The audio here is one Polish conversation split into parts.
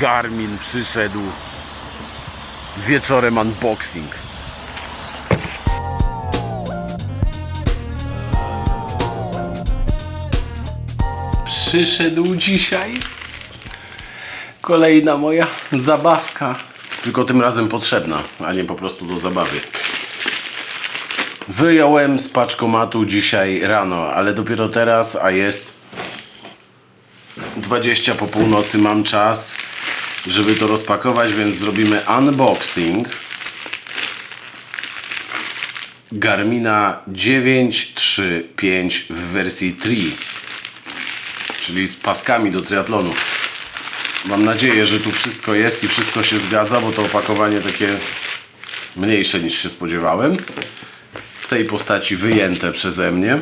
Garmin przyszedł wieczorem unboxing. Przyszedł dzisiaj kolejna moja zabawka. Tylko tym razem potrzebna, a nie po prostu do zabawy. Wyjąłem z paczkomatu dzisiaj rano, ale dopiero teraz, a jest 20 po północy mam czas, żeby to rozpakować, więc zrobimy unboxing Garmina 935 w wersji 3, czyli z paskami do triatlonu. Mam nadzieję, że tu wszystko jest i wszystko się zgadza, bo to opakowanie takie mniejsze niż się spodziewałem. W tej postaci wyjęte przeze mnie.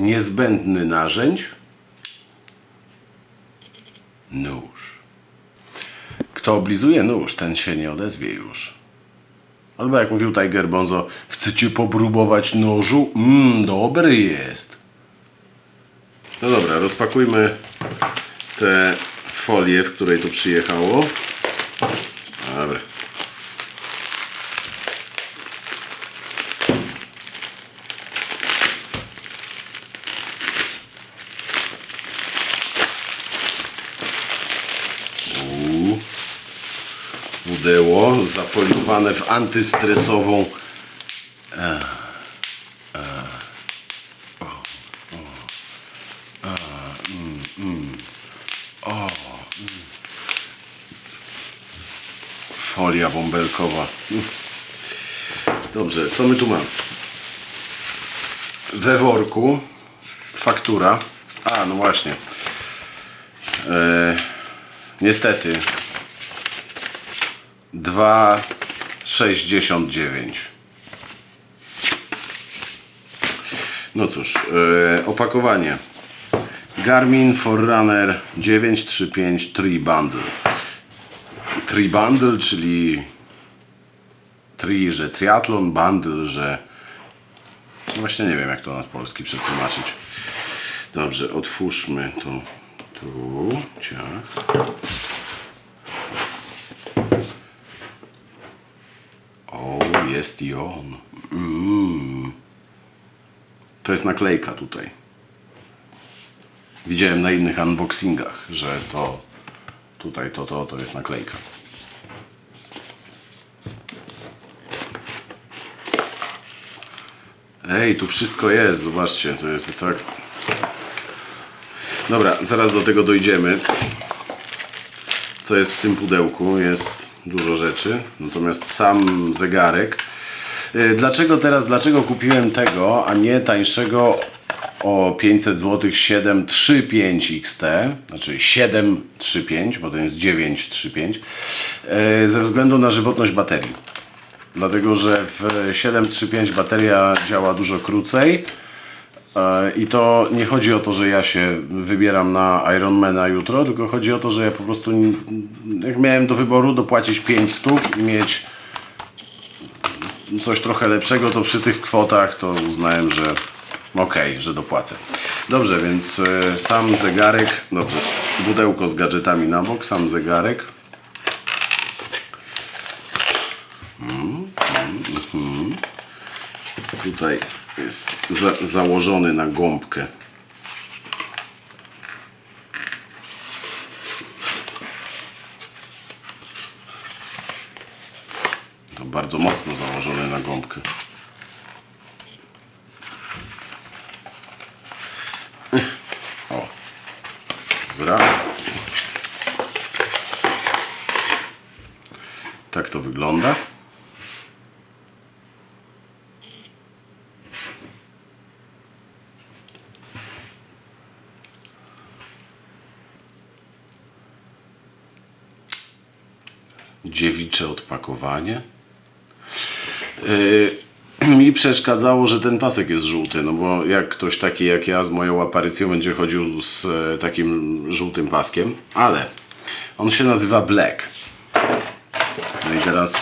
Niezbędny narzędź. Nóż. Kto oblizuje nóż, ten się nie odezwie już. Albo jak mówił Tiger Bonzo, chcecie popróbować nożu? Mmm, dobry jest. No dobra, rozpakujmy tę folię, w której to przyjechało. Dobra. Zafoliowane w antystresową folia bąbelkowa. Dobrze, co my tu mamy? We worku faktura. A, no właśnie. E, niestety 2,69 No cóż, e, opakowanie. Garmin Forerunner 935 Tree Bundle. Tree Bundle, czyli Tree, że triathlon, bundle, że właśnie nie wiem jak to na polski przetłumaczyć. Dobrze, otwórzmy to tu, ciach O, jest i on. Mm. To jest naklejka tutaj. Widziałem na innych unboxingach, że to tutaj to, to, to jest naklejka. Ej, tu wszystko jest, zobaczcie, to jest tak. Dobra, zaraz do tego dojdziemy co jest w tym pudełku. Jest dużo rzeczy, natomiast sam zegarek. Y, Dlaczego teraz, dlaczego kupiłem tego, a nie tańszego o 500 zł 735 XT, znaczy 735, bo to jest 935, y, ze względu na żywotność baterii. Dlatego, że w 735 bateria działa dużo krócej. E, I to nie chodzi o to, że ja się wybieram na Ironmana jutro, tylko chodzi o to, że ja po prostu, jak miałem do wyboru dopłacić 5 stów i mieć coś trochę lepszego, to przy tych kwotach to uznałem, że okej, że dopłacę. Dobrze, więc e, sam zegarek, dobrze, pudełko z gadżetami na bok, sam zegarek. Tutaj jest za, założony na gąbkę. To bardzo mocno założony na gąbkę. O. Dobra. Tak to wygląda. Dziewicze odpakowanie. Yy, mi przeszkadzało, że ten pasek jest żółty, no bo jak ktoś taki jak ja z moją aparycją będzie chodził z e, takim żółtym paskiem, ale on się nazywa Black. No i teraz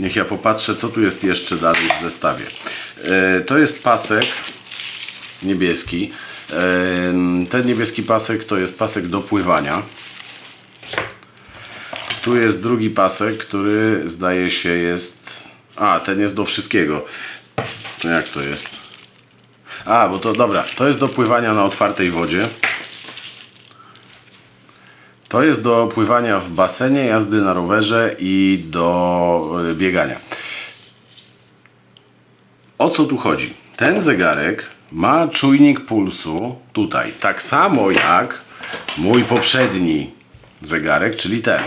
niech ja popatrzę, co tu jest jeszcze dalej w zestawie. E, to jest pasek niebieski. Em, Ten niebieski pasek to jest pasek do pływania. Tu jest drugi pasek, który zdaje się jest... A, ten jest do wszystkiego. To jak to jest? A, bo to dobra, to jest do pływania na otwartej wodzie. To jest do pływania w basenie, jazdy na rowerze i do y, biegania. O co tu chodzi? Ten zegarek ma czujnik pulsu tutaj, tak samo jak mój poprzedni zegarek, czyli ten.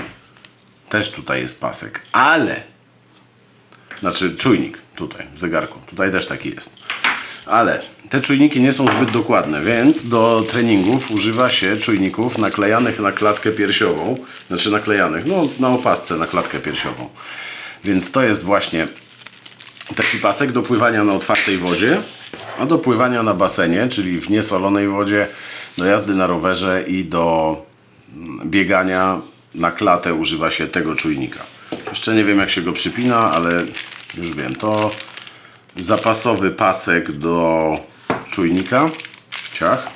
Też tutaj jest pasek, ale znaczy czujnik tutaj w zegarku. Tutaj też taki jest. Ale te czujniki nie są zbyt dokładne, więc do treningów używa się czujników naklejanych na klatkę piersiową. Znaczy naklejanych, no na opasce na klatkę piersiową. Więc to jest właśnie taki pasek do pływania na otwartej wodzie, a do pływania na basenie, czyli w niesolonej wodzie, do jazdy na rowerze i do mm, biegania na klatę używa się tego czujnika. Jeszcze nie wiem jak się go przypina, ale już wiem, to zapasowy pasek do czujnika. Ciach.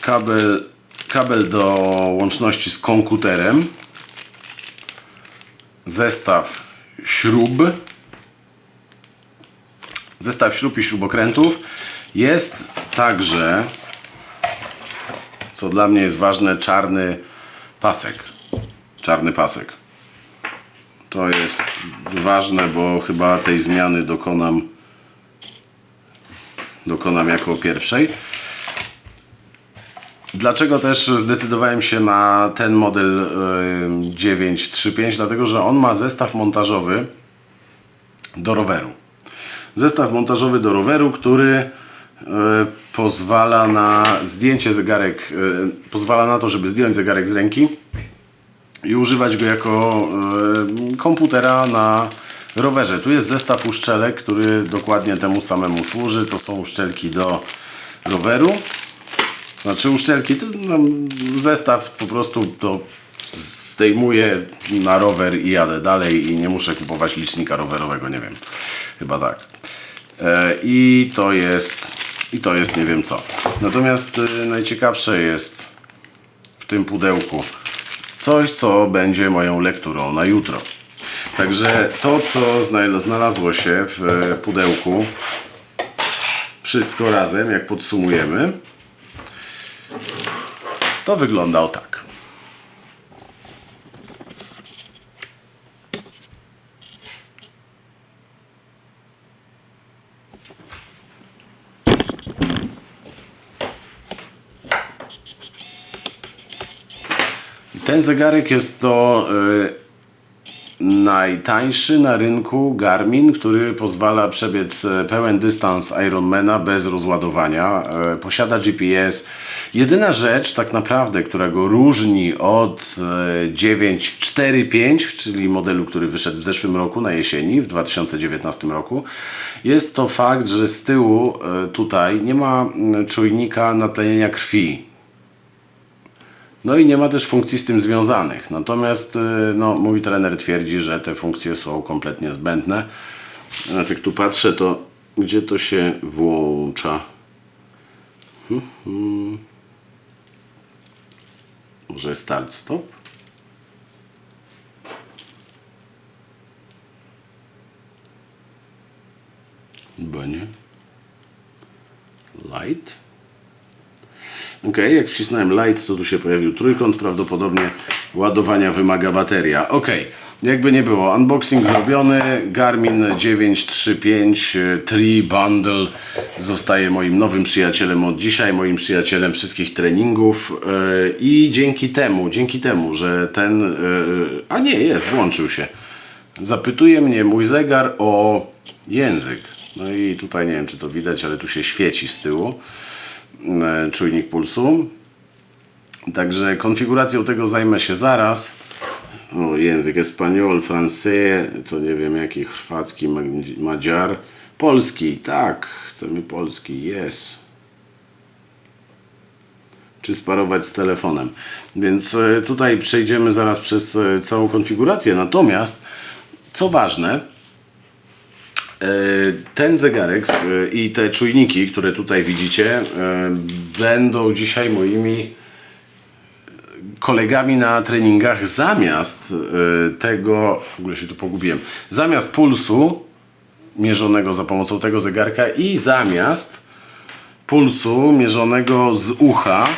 Kabel, kabel do łączności z komputerem. Zestaw śrub. Zestaw śrub i śrubokrętów. Jest także, co dla mnie jest ważne, czarny pasek. Czarny pasek. To jest ważne, bo chyba tej zmiany dokonam dokonam jako pierwszej. Dlaczego też zdecydowałem się na ten model y, 935? Dlatego, że on ma zestaw montażowy do roweru. Zestaw montażowy do roweru, który pozwala na zdjęcie zegarek, y, pozwala na to, żeby zdjąć zegarek z ręki i używać go jako e, komputera na rowerze. Tu jest zestaw uszczelek, który dokładnie temu samemu służy. To są uszczelki do roweru. Znaczy uszczelki, to, no, zestaw po prostu to zdejmuję na rower i jadę dalej i nie muszę kupować licznika rowerowego, nie wiem. Chyba tak. E, I to jest i to jest nie wiem co. Natomiast e, najciekawsze jest w tym pudełku coś, co będzie moją lekturą na jutro. Także to, co zna- znalazło się w e, pudełku, wszystko razem, jak podsumujemy, to wygląda o tak. Ten zegarek jest to y, najtańszy na rynku Garmin, który pozwala przebiec e, pełen dystans Ironmana bez rozładowania. E, Posiada GPS. Jedyna rzecz tak naprawdę, która go różni od e, 945, czyli modelu, który wyszedł w zeszłym roku na jesieni, w 2019 roku, jest to fakt, że z tyłu e, tutaj nie ma czujnika natlenienia krwi. No i nie ma też funkcji z tym związanych. Natomiast y, no, mój trener twierdzi, że te funkcje są kompletnie zbędne. Teraz jak tu patrzę, to gdzie to się włącza? Hmm, hmm. Może start stop? Chyba nie. Light. Ok, jak wcisnąłem light, to tu się pojawił trójkąt. Prawdopodobnie ładowania wymaga bateria. Ok, jakby nie było, unboxing zrobiony. Garmin 935 Tree Bundle zostaje moim nowym przyjacielem od dzisiaj, moim przyjacielem wszystkich treningów. Yy, I dzięki temu, dzięki temu, że ten. Yy, a nie, jest, włączył się. Zapytuje mnie mój zegar o język. No i tutaj nie wiem, czy to widać, ale tu się świeci z tyłu e, czujnik pulsu. Także konfiguracją tego zajmę się zaraz. O, język espanol, français, to nie wiem jaki chorwacki, ma- madziar. Polski, tak, chcemy polski, jest. Czy sparować z telefonem. Więc e, tutaj przejdziemy zaraz przez e, całą konfigurację. Natomiast, co ważne, E, Ten zegarek e, i te czujniki, które tutaj widzicie, e, będą dzisiaj moimi kolegami na treningach zamiast e, tego, w ogóle się tu pogubiłem, zamiast pulsu mierzonego za pomocą tego zegarka i zamiast pulsu mierzonego z ucha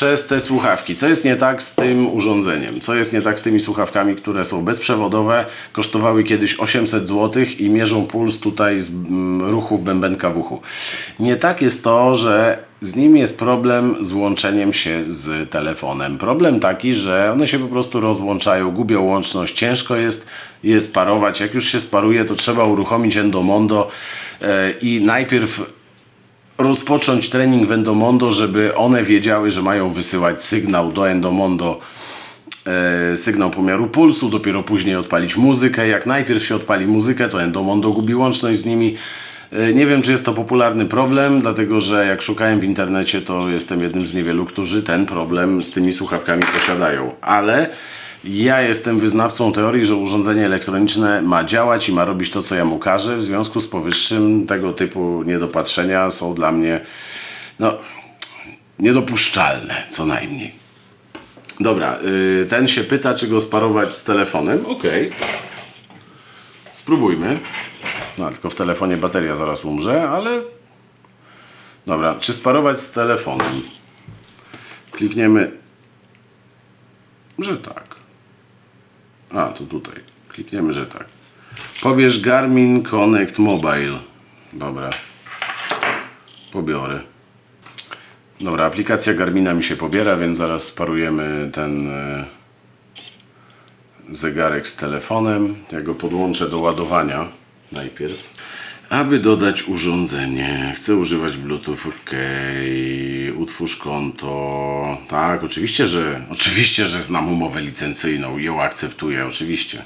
przez te słuchawki. Co jest nie tak z tym urządzeniem? Co jest nie tak z tymi słuchawkami, które są bezprzewodowe, kosztowały kiedyś 800 zł i mierzą puls tutaj z mm, ruchów bębenka w uchu? Nie tak jest to, że z nimi jest problem z łączeniem się z telefonem. Problem taki, że one się po prostu rozłączają, gubią łączność, ciężko jest je sparować. Jak już się sparuje, to trzeba uruchomić Endomondo e, i najpierw rozpocząć trening w Endomondo, żeby one wiedziały, że mają wysyłać sygnał do Endomondo, e, sygnał pomiaru pulsu, dopiero później odpalić muzykę. Jak najpierw się odpali muzykę, to Endomondo gubi łączność z nimi. E, nie wiem, czy jest to popularny problem, dlatego że jak szukałem w internecie, to jestem jednym z niewielu, którzy ten problem z tymi słuchawkami posiadają. Ale ja jestem wyznawcą teorii, że urządzenie elektroniczne ma działać i ma robić to, co ja mu każę. W związku z powyższym tego typu niedopatrzenia są dla mnie no, niedopuszczalne, co najmniej. Dobra, y, ten się pyta, czy go sparować z telefonem. Okej. Spróbujmy. No, tylko w telefonie bateria zaraz umrze, ale... Dobra, czy sparować z telefonem? Klikniemy, że tak. A, to tutaj. Klikniemy, że tak. Pobierz Garmin Connect Mobile. Dobra. Pobiorę. Dobra, aplikacja Garmina mi się pobiera, więc zaraz sparujemy ten e, zegarek z telefonem. Ja go podłączę do ładowania najpierw. Aby dodać urządzenie, chcę używać Bluetooth, OK, utwórz konto. Tak, oczywiście, że oczywiście, że znam umowę licencyjną i ją akceptuję, oczywiście.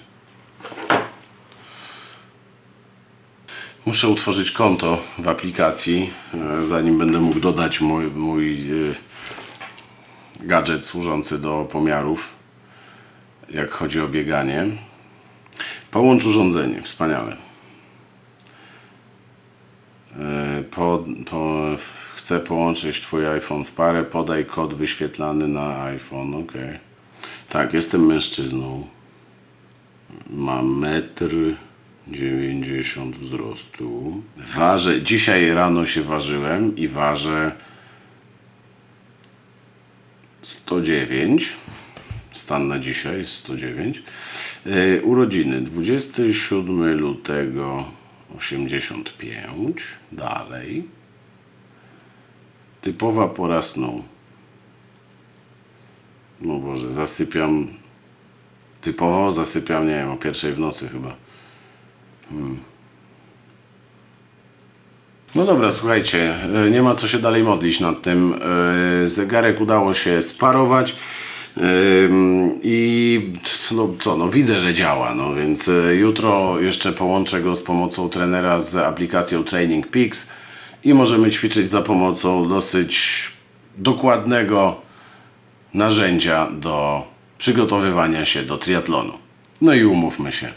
Muszę utworzyć konto w aplikacji, e, zanim będę mógł dodać mój, mój e, gadżet służący do pomiarów, jak chodzi o bieganie. Połącz urządzenie, wspaniale. E, Po, po, chcę połączyć Twój iPhone w parę, podaj kod wyświetlany na iPhone, ok. Tak, jestem mężczyzną. Mam metr 90 wzrostu. Ważę, dzisiaj rano się ważyłem i ważę 109. Stan na dzisiaj jest 109. Yy, urodziny 27 lutego 85. Dalej. Typowa pora snu. No Boże, zasypiam. Typowo zasypiam, nie wiem, o pierwszej w nocy chyba. No dobra, słuchajcie, e, nie ma co się dalej modlić nad tym. E, Zegarek udało się sparować. I no co, no widzę, że działa, no więc e, jutro jeszcze połączę go z pomocą trenera z aplikacją Training Peaks i możemy ćwiczyć za pomocą dosyć dokładnego narzędzia do przygotowywania się do triatlonu. No i umówmy się.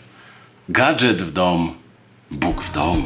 Gadżet w dom, Bóg w dom.